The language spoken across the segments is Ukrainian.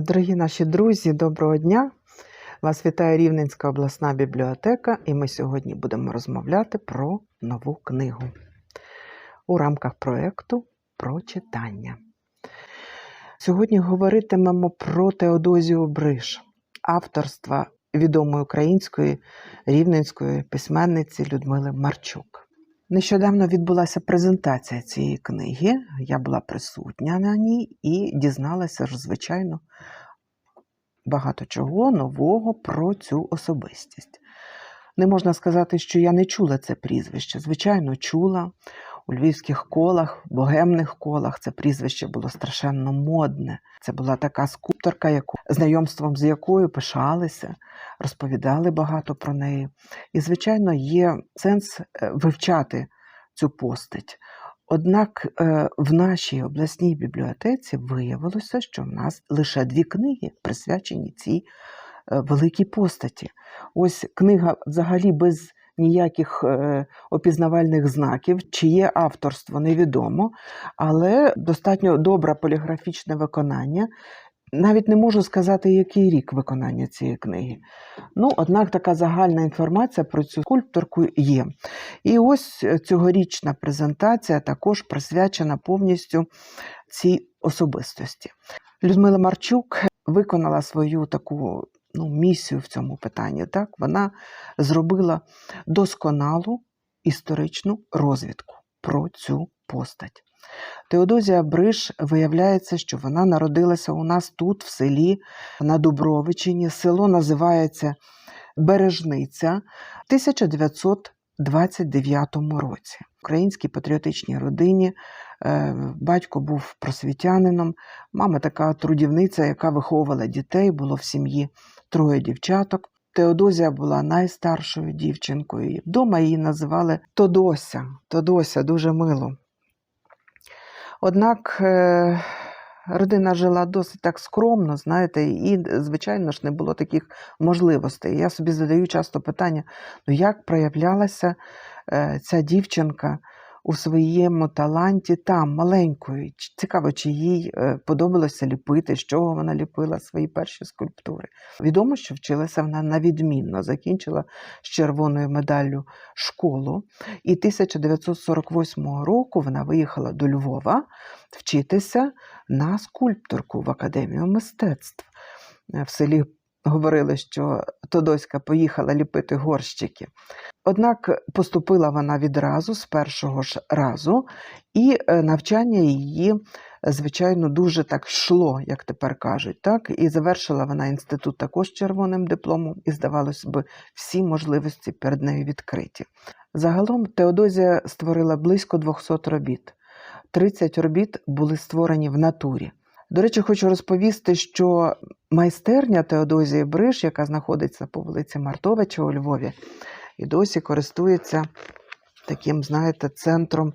Дорогі наші друзі, доброго дня! Вас вітає Рівненська обласна бібліотека, і ми сьогодні будемо розмовляти про нову книгу у рамках проєкту про читання. Сьогодні говоритимемо про Теодозію Бриш, авторства відомої української рівненської письменниці Людмили Марчук. Нещодавно відбулася презентація цієї книги. Я була присутня на ній і дізналася ж, звичайно, багато чого нового про цю особистість. Не можна сказати, що я не чула це прізвище. Звичайно, чула у львівських колах, богемних колах. Це прізвище було страшенно модне. Це була така скульпторка, яку, знайомством з якою пишалися, розповідали багато про неї. І, звичайно, є сенс е, вивчати цю постать. Однак е, в нашій обласній бібліотеці виявилося, що в нас лише дві книги присвячені цій е, великій постаті. Ось книга взагалі без ніяких е, опізнавальних знаків, чиє авторство невідомо, але достатньо добре поліграфічне виконання. Навіть не можу сказати, який рік виконання цієї книги. Ну, однак така загальна інформація про цю скульпторку є. І ось цьогорічна презентація також присвячена повністю цій особистості. Людмила Марчук виконала свою таку ну, місію в цьому питанні. Так? Вона зробила досконалу історичну розвідку про цю постать. Теодозія Бриш виявляється, що вона народилася у нас тут, в селі на Дубровичині. Село називається Бережниця в 1929 році. В українській патріотичній родині е, батько був просвітянином, мама така трудівниця, яка виховувала дітей, було в сім'ї троє дівчаток. Теодозія була найстаршою дівчинкою. Вдома її називали Тодося. Тодося дуже мило. Однак е, родина жила досить так скромно, знаєте, і, звичайно ж, не було таких можливостей. Я собі задаю часто питання: ну як проявлялася е, ця дівчинка у своєму таланті там, маленькою? Цікаво, чи їй е, подобалося ліпити, з чого вона ліпила свої перші скульптури. Відомо, що вчилася вона на відмінно, закінчила з червоною медаллю школу. І 1948 року вона виїхала до Львова вчитися на скульпторку в Академію мистецтв. Е, В селі говорили, що Тодоська поїхала ліпити горщики. Однак поступила вона відразу з першого ж разу, і е, навчання її, е, звичайно, дуже так йшло, як тепер кажуть. Так? І завершила вона інститут також червоним дипломом, і, здавалося б, всі можливості перед нею відкриті. Загалом Теодозія створила близько 200 робіт. 30 робіт були створені в натурі. До речі, хочу розповісти, що майстерня Теодозії Бриш, яка знаходиться по вулиці Мартовича у Львові, і досі користується таким, знаєте, центром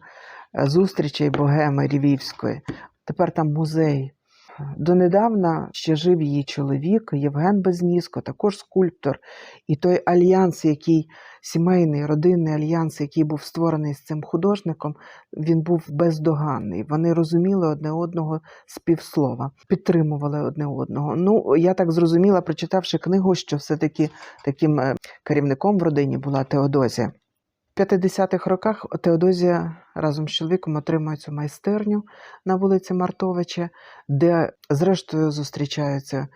е, зустрічей богеми Львівської. Тепер там музей. Донедавна ще жив її чоловік Євген Безніско, також скульптор. І той альянс, який сімейний родинний альянс, який був створений з цим художником, він був бездоганний. Вони розуміли одне одного з півслова, підтримували одне одного. Ну, я так зрозуміла, прочитавши книгу, що все-таки таким е, керівником в родині була Теодозія. В 50-х роках Теодозія разом з чоловіком отримує цю майстерню на вулиці Мартовича, де, зрештою, зустрічаються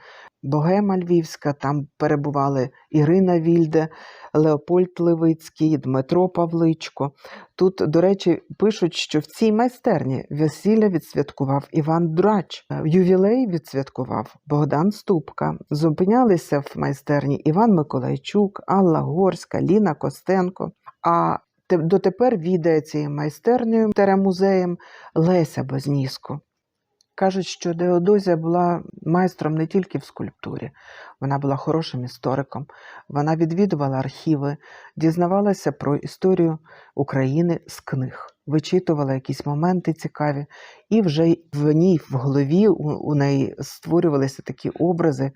Богема Львівська, там перебували Ірина Вільде, Леопольд Левицький, Дмитро Павличко. Тут, до речі, пишуть, що в цій майстерні весілля відсвяткував Іван Драч, ювілей відсвяткував Богдан Ступка. Зупинялися в майстерні Іван Миколайчук, Алла Горська, Ліна Костенко. А дотепер відає цією майстернею музеєм Леся Безніско. Кажуть, що Деодозія була майстром не тільки в скульптурі, вона була хорошим істориком. Вона відвідувала архіви, дізнавалася про історію України з книг, вичитувала якісь моменти цікаві, і вже в ній в голові у, неї створювалися такі образи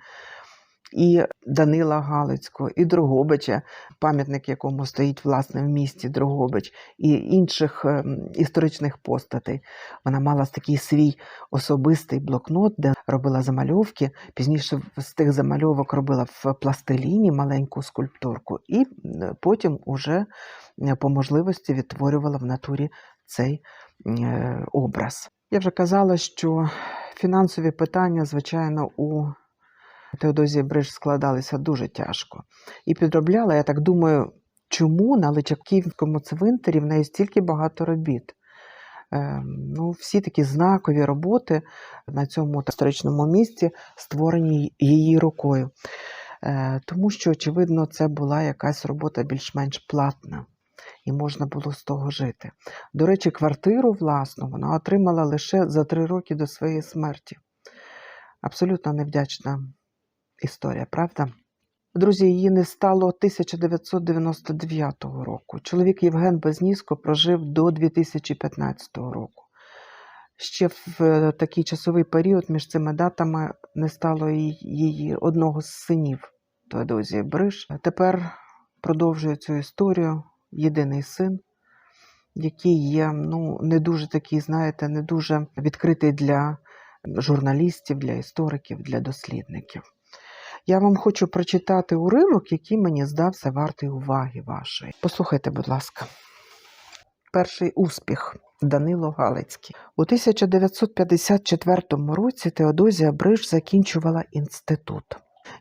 і Данила Галицького, і Дрогобича, пам'ятник якому стоїть власне в місті Дрогобич, і інших ем, історичних постатей. Вона мала такий свій особистий блокнот, де робила замальовки. Пізніше з тих замальовок робила в пластиліні маленьку скульптурку, і потім уже е, по можливості відтворювала в натурі цей е, образ. Я вже казала, що фінансові питання, звичайно, у Теодозії Бриж складалися дуже тяжко. І підробляла, я так думаю, чому на Личаківському цвинтарі в неї стільки багато робіт. Ем, Ну, всі такі знакові роботи на цьому історичному місці створені її рукою. Е, Тому що, очевидно, це була якась робота більш-менш платна, і можна було з того жити. До речі, квартиру власну вона отримала лише за три роки до своєї смерті. Абсолютно невдячна історія, правда? Друзі, її не стало 1999 року. Чоловік Євген Безніско прожив до 2015 року. Ще в е, такий часовий період між цими датами не стало її одного з синів Теодозії Бриш. Тепер продовжує цю історію єдиний син, який є ну, не дуже такий, знаєте, не дуже відкритий для журналістів, для істориків, для дослідників. Я вам хочу прочитати уривок, який мені здався вартий уваги вашої. Послухайте, будь ласка. Перший успіх Данило Галицький. У 1954 році Теодозія Бриш закінчувала інститут.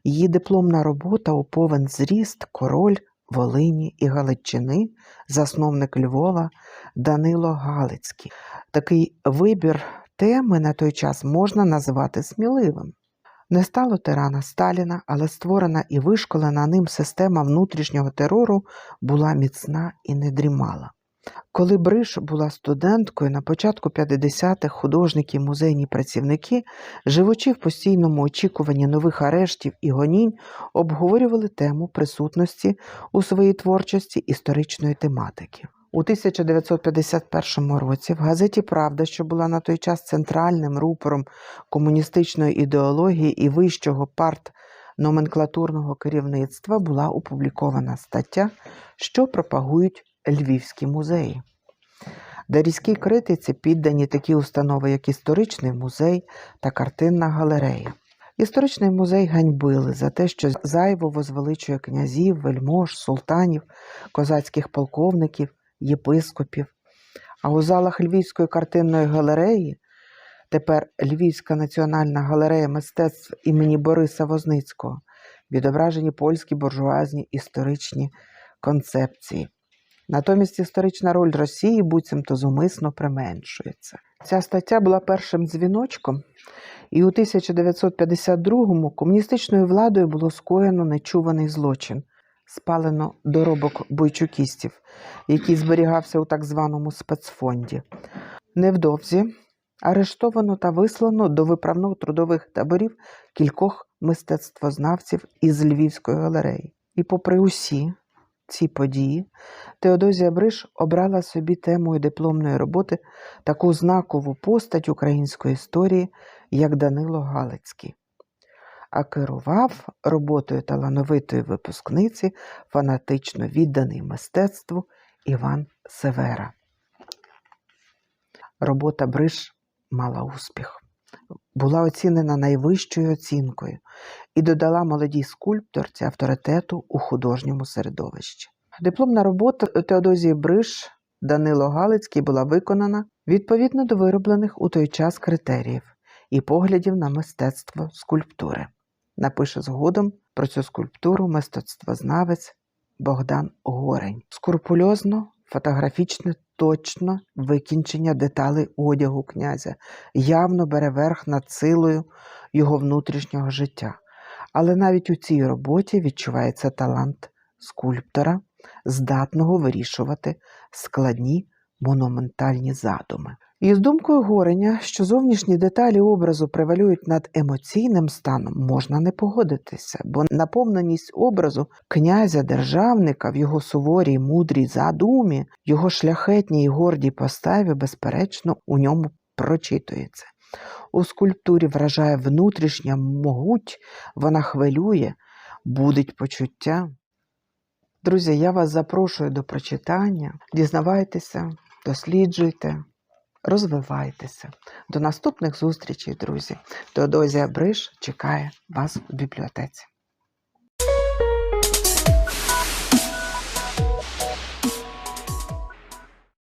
Її дипломна робота у повен зріст, король Волині і Галичини, засновник Львова Данило Галицький. Такий вибір теми на той час можна називати сміливим. Не стало тирана Сталіна, але створена і вишколена ним система внутрішнього терору була міцна і не дрімала. Коли Бриш була студенткою, на початку 50-х художники музейні працівники, живучи в постійному очікуванні нових арештів і гонінь, обговорювали тему присутності у своїй творчості історичної тематики. У 1951 році в газеті Правда, що була на той час центральним рупором комуністичної ідеології і вищого парт номенклатурного керівництва, була опублікована стаття, що пропагують львівські музеї. Дарійській критиці піддані такі установи, як історичний музей та картинна галерея. Історичний музей ганьбили за те, що зайво возвеличує князів, вельмож, султанів, козацьких полковників, єпископів. А у залах Львівської картинної галереї, тепер Львівська національна галерея мистецтв імені Бориса Возницького, відображені польські буржуазні історичні концепції. Натомість історична роль Росії буцімто зумисно применшується. Ця стаття була першим дзвіночком, і у 1952-му комуністичною владою було скоєно нечуваний злочин, спалено доробок бойчукістів, який зберігався у так званому спецфонді. Невдовзі арештовано та вислано до виправно-трудових таборів кількох мистецтвознавців із Львівської галереї. І попри усі ці події, Теодозія Бриш обрала собі темою дипломної роботи таку знакову постать української історії, як Данило Галицький, а керував роботою талановитої випускниці, фанатично відданий мистецтву Іван Севера. Робота Бриш мала успіх, була оцінена найвищою оцінкою і додала молодій скульпторці авторитету у художньому середовищі. Дипломна робота Теодозії Бриш Данило Галицький була виконана відповідно до вироблених у той час критеріїв і поглядів на мистецтво скульптури. Напише згодом про цю скульптуру мистецтвознавець Богдан Горень. Скрупульозно, фотографічно, точно викінчення деталей одягу князя явно бере верх над силою його внутрішнього життя. Але навіть у цій роботі відчувається талант скульптора, здатного вирішувати складні монументальні задуми. І з думкою Гореня, що зовнішні деталі образу превалюють над емоційним станом, можна не погодитися, бо наповненість образу князя державника в його суворій, мудрій задумі, його шляхетній і гордій поставі, безперечно, у ньому прочитується. У скульптурі вражає внутрішня могуть, вона хвилює, будить почуття. Друзі, я вас запрошую до прочитання. Дізнавайтеся, досліджуйте, розвивайтеся. До наступних зустрічей, друзі. Теодозія Бриш чекає вас в бібліотеці.